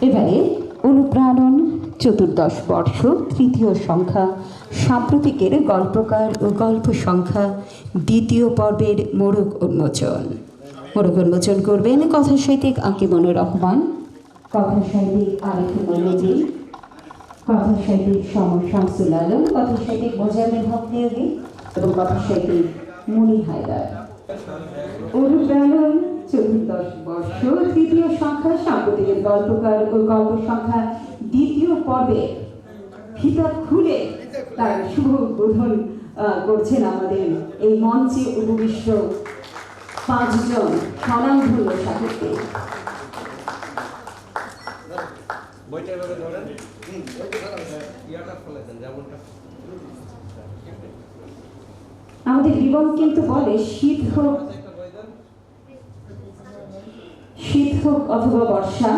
এবারে অনুপ্রাণন চতুর্দশ বর্ষ তৃতীয় সংখ্যা সাম্প্রতিকের গল্পকার ও গল্প সংখ্যা দ্বিতীয় পর্বের মোড়ক উন্মোচন। মোড়ক উন্মোচন করবেন কথা সাহিত্যিক আকিমনুর রহমান কথা সাহিত্যিক আরিফুল নদী কথা সাহিত্যিক সমর শামসুল আলম কথা সাহিত্যিক মোজাম্মেল হক নিয়োগী এবং কথা সাহিত্যিক মুনি হায়দার। অনুপ্রাণন চতুর্দশ বর্ষ তৃতীয় সংখ্যা সাম্প্রতিকের গল্পকার গল্প সংখ্যা দ্বিতীয় পর্বে খুলে তার শুভ উদ্বোধন করছেন আমাদের এই মঞ্চে উপবিষ্ট পাঁচজন স্বনামধন্য সাহিত্যিক। বইটা এভাবে ধরেন। ইয়াটা ফেলে দেন যেমনটা। আমাদের জীবন কিন্তু বলে শীত হোক একটা বই দেন শীত অথবা বর্ষা,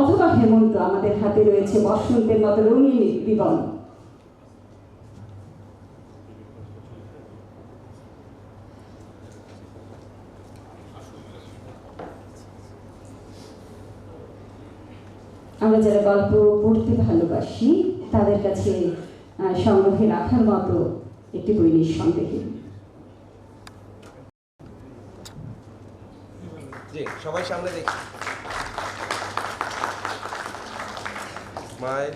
অথবা হেমন্ত আমাদের হাতে রয়েছে বসন্তের মতো রঙিন জীবন আমরা যারা গল্প পড়তে ভালোবাসি, তাদের কাছে সংগ্রহে রাখার মতো একটি বই নিঃসন্দেহে। জি সবাই সামনে দেখি। স্মাইল